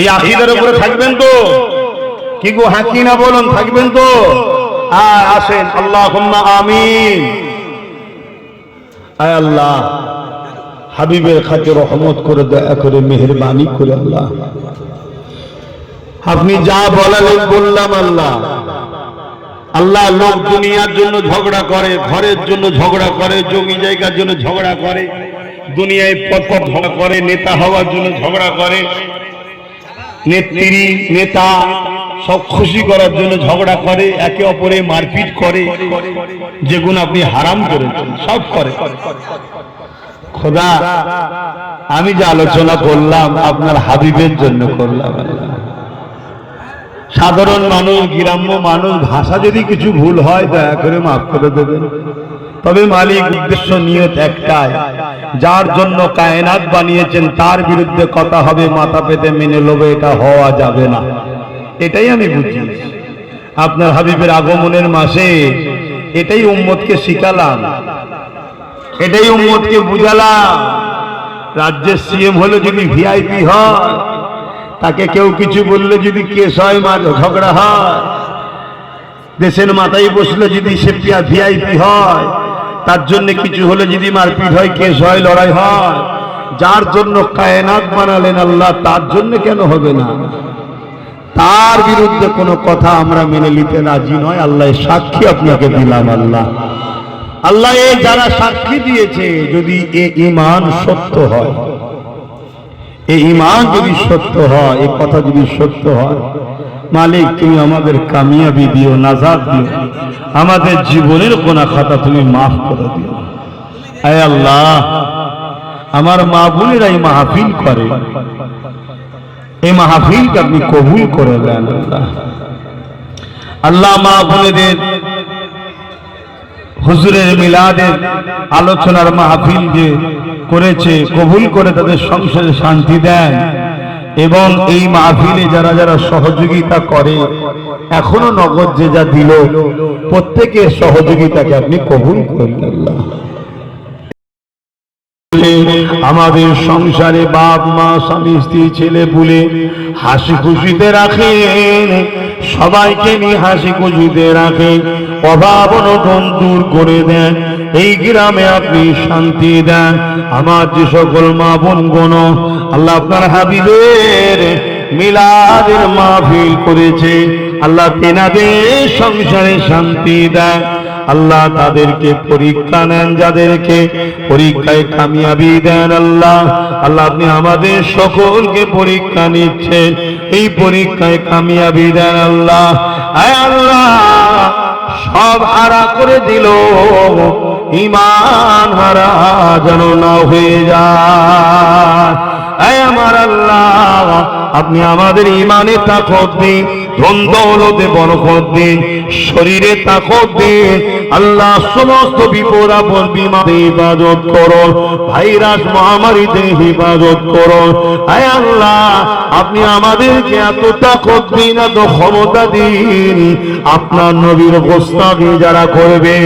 এই আকিদার উপরে থাকবেন তো। কি গো হাঁকি না বলুন, থাকবেন তো। আর আসেন আল্লাহ আয় আল্লাহ, হাবিবের খাতে রহমত করে দয়া করে, মেহরবানি করে আল্লাহ। আপনি যা বলালেন বললাম আল্লাহ। আল্লাহ লোক দুনিয়ার জন্য ঝগড়া করে, ঘরের জন্য ঝগড়া করে, জমি জায়গার জন্য ঝগড়া করে, দুনিয়ায় পথ ঝগড়া করে, নেতা হওয়ার জন্য ঝগড়া করে। নেত্রী, নেতা, সব খুশি করার জন্য ঝগড়া করে, একে অপরে মারপিট করে যেগুলো আপনি হারাম করেছেন, সব করে। খোদা, আমি যে আলোচনা করলাম, আপনার হাবিবের জন্য করলাম। সাধারণ মানুষ, গ্রাম্য মানুষ, ভাষা যদি কিছু ভুল হয়, দয়া করে মাফ করে দেবেন। তবে মালিক উদ্দেশ্য নিয়ত একটাই। যার জন্য কায়নাত বানিয়েছেন, তার বিরুদ্ধে কথা হবে, মাথা পেতে মেনে লোবে এটা হওয়া যাবে না। এটাই আমি বুঝি। আপনার হাবিবের আগমনের মাসে এটাই উম্মতকে শিখালাম। এটাই উম্মতকে বুঝালাম। রাজ্যের সিএম হলে যদি ভিআইপি হয়, তাকে কেউ কিছু বললে যদি কেস হয় মা ঝগড়া হয়। দেশের মাথায় বসলে যদি সে ভিআইপি হয় তার জন্য কিছু হলে যদি মারপিট হয়, কেস হয়, লড়াই হয়, যার জন্য কায়নাত বানালেন আল্লাহ, তার জন্য কেন হবে না? তার বিরুদ্ধে কোনো কথা আমরা মেনে নিতে রাজি নয়। আল্লাহ সাক্ষী আপনাকে দিলাম আল্লাহ। আল্লাহ এ যারা সাক্ষী দিয়েছে, যদি এ ইমান সত্য হয় এই ইমান যদি সত্য হয়, এ কথা যদি সত্য হয় মালিক, তুমি আমাদের কামিয়াবি দিও, নাজাদ দিও। আমাদের জীবনের কোনা খাতা তুমি মাফ করে দিও। আয় আল্লাহ, আমার মা বোনেরা এই মাহফিল করে। এই মাহফিলকে আপনি কবুল করে দেন আল্লাহ মা বোনেদের হুজুরের মিলাদের আলোচনার মাহফিল যে করেছে, কবুল করে তাদের সংসারে শান্তি দেন। এবং এই মাহফিলে যারা যারা সহযোগিতা করে, এখনও নগদ যে যা দিল, প্রত্যেকের সহযোগিতাকে আপনি কবুল করেন আমাদের সংসারে বাপ, মা, স্বামী, স্ত্রী, ছেলে, পুলে হাসি খুশিতে রাখেন, সবাইকে নিয়ে হাসি খুশিতে রাখেন। অভাব দূর করে দেন। এই গ্রামে আপনি শান্তি দেন। আমার যে সকল মা বোন গণ আল্লাহ আপনার হাবিবের মিলাদের মাহফিল করেছে। আল্লাহ তেনাদের সংসারে শান্তি দেন। আল্লাহ তাদেরকে পরীক্ষা নেন যাদেরকে। পরীক্ষায় কামিয়াবি দেন আল্লাহ। আল্লাহ আপনি আমাদের সকলকে পরীক্ষা নিচ্ছেন। এই পরীক্ষায় কামিয়াবি দেন আল্লাহ। আল্লাহ! সব হারা করে দিল। ইমান হারা যেন না হয়ে যায়। আপনি আমাদের ইমানে তাকত দিন দ্বন্দ্বলতে বরকত দিন, শরীরে তাকত দিন। আল্লাহ সমস্ত বিপদ আপদ বিমাতে হিফাজত করো ভাইরাস মহামারীতে হিফাজত করো আয় আল্লাহ, আপনি আমাদেরকে এত তাকত দিন, এত ক্ষমতা দিন। আপনার নবীর গোস্তাকি যারা করবে,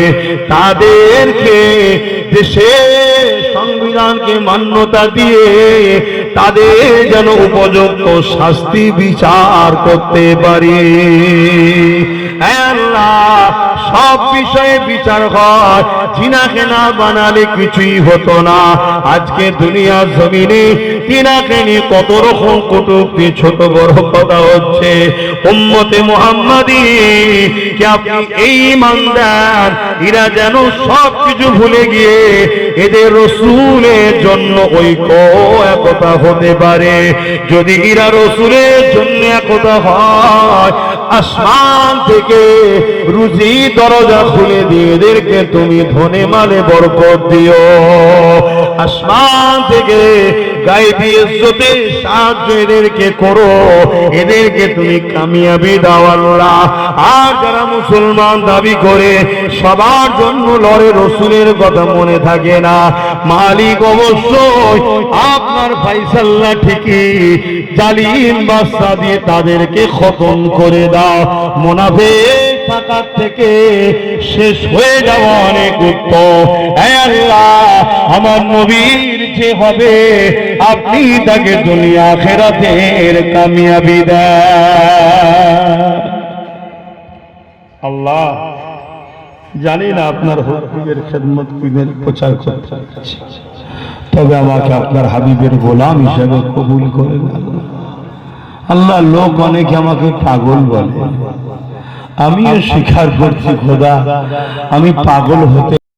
তাদেরকে দেশে সংবিধানকে মান্যতা দিয়ে তাদের যেন উপযুক্ত শাস্তি বিচার করতে পারি। আল্লাহ সব বিষয়ে বিচার হয়। চিনাকে না বানালে কিছুই হতো না। আজকে দুনিয়ার জমিনে চিনাকে নিয়ে কত রকম কটুক্তি, ছোট বড় কথা হচ্ছে। উম্মতে মোহাম্মদী, কি আপনি এই ইমানদার? এরা যেন সব কিছু ভুলে গিয়ে এদের রসুলের জন্য ঐক্য, একতা হতে পারে। যদি ইরা রসুলের জন্য একতা হয় আসমান থেকে রুজি দরজা খুলে দিয়ে এদেরকে তুমি ধনে মালে বরকত দিও। আসমান থেকে গাইবি ইজ্জতে সাহায্য এদেরকে করো। এদেরকে তুমি কামিয়াবি দাও আল্লাহ আর যারা মুসলমান দাবি করে, সবার জন্য লড়ে রসুলের কথা মনে থাকে না। মালিক অবশ্যই আপনার ফাইসাল্লা ঠিকই জালিম বাদশা দিয়ে তাদেরকে খতম করে দাও। মোনাফে থাকার থেকে শেষ হয়ে যাওয়া অনেক উত্তম। আমার নবীর যে হবে আপনি তাকে দুনিয়া খেরাতের কামিয়াবি আল্লাহ জানি না আপনার হুকুমের খেদমত কিনের প্রচার করতে তবে আমাকে আপনার হাবিবের গোলাম হিসেবে কবুল করে আল্লাহ লোক অনেকে আমাকে পাগল বলে। আমিও স্বীকার করছি খোদা। আমি পাগল হতে